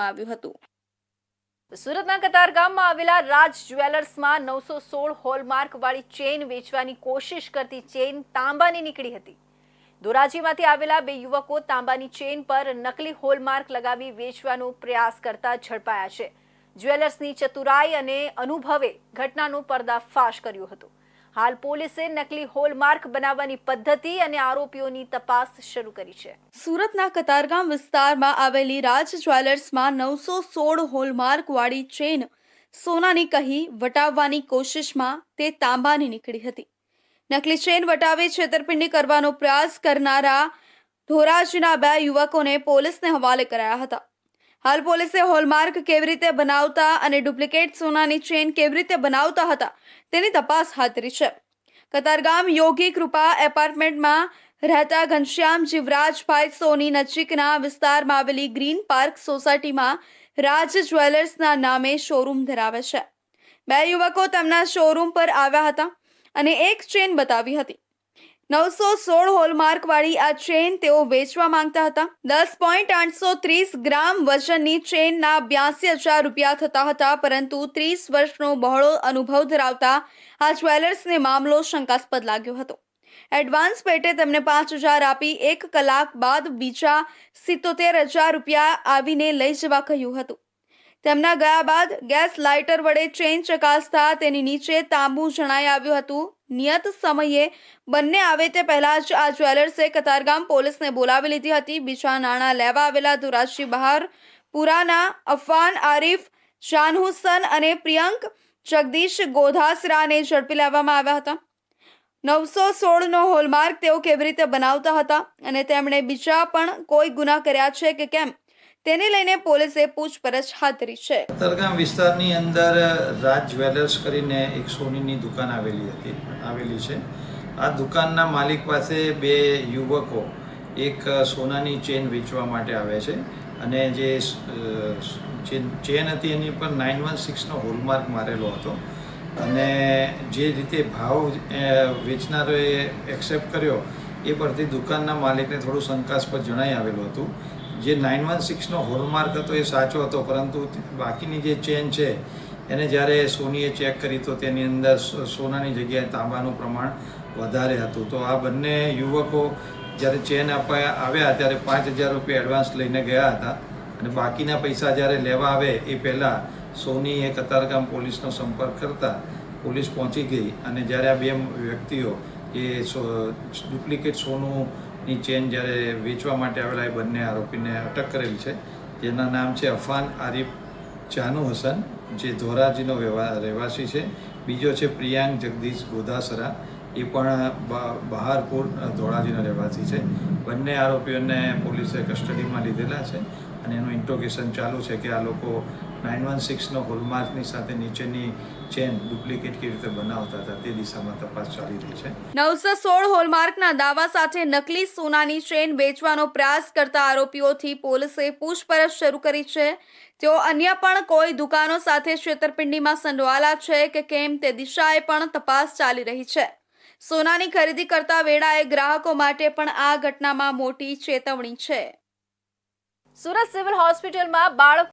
આવ્યું હતું. સુરતના કતારગામમાં આવેલા રાજ જ્વેલર્સમાં નવસો સોળ હોલમાર્ક વાળી ચેઇન વેચવાની કોશિશ કરતી ચેઇન તાંબાની નીકળી હતી. ધોરાજીમાંથી આવેલા બે યુવકો તાંબાની ચેઇન પર નકલી હોલમાર્ક લગાવી વેચવાનો પ્રયાસ કરતા ઝડપાયા છે. જ્વેલર્સની ચતુરાઈ અને અનુભવે ઘટનાનું પર્દાફાશ કર્યું હતું. હાલ પોલીસે નકલી હોલમાર્ક બનાવવાની પદ્ધતિ અને આરોપીઓની તપાસ શરૂ કરી છે. સુરતના કતારગામ વિસ્તારમાં આવેલી રાજ જ્વેલર્સમાં નવસો સોળ હોલમાર્ક વાળી ચેન સોનાની કહી વટાવવાની કોશિશમાં તે તાંબાની નીકળી હતી. નકલી ચેન વટાવી છેતરપિંડી કરવાનો પ્રયાસ કરનારા ધોરાજીના બે યુવકોને પોલીસને હવાલે કરાયા હતા. હાલ પોલીસે હોલમાર્ક કેવી રીતે બનાવતા અને ડુપ્લિકેટ સોનાની ચેન કેવી રીતે બનાવતા હતા તેની તપાસ હાથ ધરી છે. કતારગામ યોગી કૃપા એપાર્ટમેન્ટમાં રહેતા ઘનશ્યામ જીવરાજભાઈ સોની નજીકના વિસ્તારમાં આવેલી ગ્રીન પાર્ક સોસાયટીમાં રાજ જ્વેલર્સના નામે શોરૂમ ધરાવે છે. બે યુવકો તેમના શોરૂમ પર આવ્યા હતા અને એક ચેન બતાવી હતી. નવસો સોળ હોલમાર્ક વાળી આ ચેન તેઓ વેચવા માંગતા હતા. દસ પોઈન્ટ આઠસો ત્રીસ ગ્રામ વજનની ચેનના બ્યાસી હજાર રૂપિયા થતા હતા, પરંતુ ત્રીસ વર્ષનો બહોળો અનુભવ ધરાવતા આ જ્વેલર્સને મામલો શંકાસ્પદ લાગ્યો હતો. એડવાન્સ પેટે તેમને પાંચ હજાર આપી, એક કલાક બાદ બીજા સિત્તોતેર હજાર રૂપિયા આવીને લઈ જવા કહ્યું હતું. તેમના ગયા બાદ ગેસ લાઇટર વડે ચેન ચકાસતા તેની નીચે તાંબુ જણાઈ આવ્યું હતું. નિયત સમયે બંને આવે તે પહેલા જ આ જ્વેલર્સે કતારગામ પોલીસને બોલાવી લીધી હતી. બીજા નાણાં લેવા આવેલા ધોરાજી બહાર, પુરાના અફાન આરીફ શાન હુસન અને પ્રિયંક જગદીશ ગોધાસરાને ઝડપી લેવામાં આવ્યા હતા. નવસો સોળનો હોલમાર્ક તેઓ કેવી રીતે બનાવતા હતા અને તેમણે બીજા પણ કોઈ ગુના કર્યા છે કે કેમ? તેને લઈને પોલીસે પૂછપરછ હાથ ધરી છે. કતારગામ વિસ્તારની અંદર રાજ જ્વેલર્સ કરીને એક સોનીની દુકાન આવેલી હતી, આવેલી છે. આ દુકાનના માલિક પાસે બે યુવકો એક સોનાની ચેન વેચવા માટે આવે છે અને જે ચેન હતી એની પર નાઇન વન સિક્સનો હોલમાર્ક મારેલો હતો અને જે રીતે ભાવ વેચનારોએ એક્સેપ્ટ કર્યો એ પરથી દુકાનના માલિકને થોડું શંકાસ્પદ જણાઈ આવેલું હતું. જે નાઇન વન સિક્સનો હોલમાર્ક હતો એ સાચો હતો, પરંતુ બાકીની જે ચેન છે, એને જ્યારે સોનીએ ચેક કરી તો તેની અંદર સોનાની જગ્યાએ તાંબાનું પ્રમાણ વધારે હતું. તો આ બંને યુવકો જ્યારે ચેન આપવા આવ્યા ત્યારે પાંચ હજાર રૂપિયા એડવાન્સ લઈને ગયા હતા અને બાકીના પૈસા જ્યારે લેવા આવે એ પહેલાં સોનીએ કતારગામ પોલીસનો સંપર્ક કરતા પોલીસ પહોંચી ગઈ અને જ્યારે આ બે વ્યક્તિઓ, એ ડુપ્લિકેટ ડુપ્લિકેટ સોનુંની ચેન જ્યારે વેચવા માટે આવેલા એ બંને આરોપીને અટક કરેલ છે. જેના નામ છે અફાન આરિફ જાનુ હસન, જે ધોરાજીનો રહેવાસી છે. બીજો છે પ્રિયાંક જગદીશ ગોધાસરા એ પણ બહારપુર ધોળાજીનો રહેવાસી છે. બંને આરોપીઓને પોલીસે કસ્ટડીમાં લીધેલા છે અને એનું ઇન્ટ્રોગેશન ચાલુ છે કે આ લોકો નાઇન વન સિક્સનો હોલમાર્કની સાથે નીચેની ચેન ડુપ્લિકેટ કેવી રીતે બનાવતા હતા તે દિશામાં તપાસ ચાલી રહી છે. નવસો સોળ હોલમાર્કના દાવા સાથે નકલી સોનાની ચેન વેચવાનો પ્રયાસ કરતા આરોપીઓથી પોલીસે પૂછપરછ શરૂ કરી છે. તેઓ અન્ય પણ કોઈ દુકાનો સાથે છેતરપિંડીમાં સંડવાલા છે કે કેમ તે દિશાએ પણ તપાસ ચાલી રહી છે. સોનાની ખરીદી કરતા વેળાએ ગ્રાહકો માટે પણ આ ઘટનામાં મોટી ચેતવણી છે. સુરત સિવિલ હોસ્પિટલમાં બાળક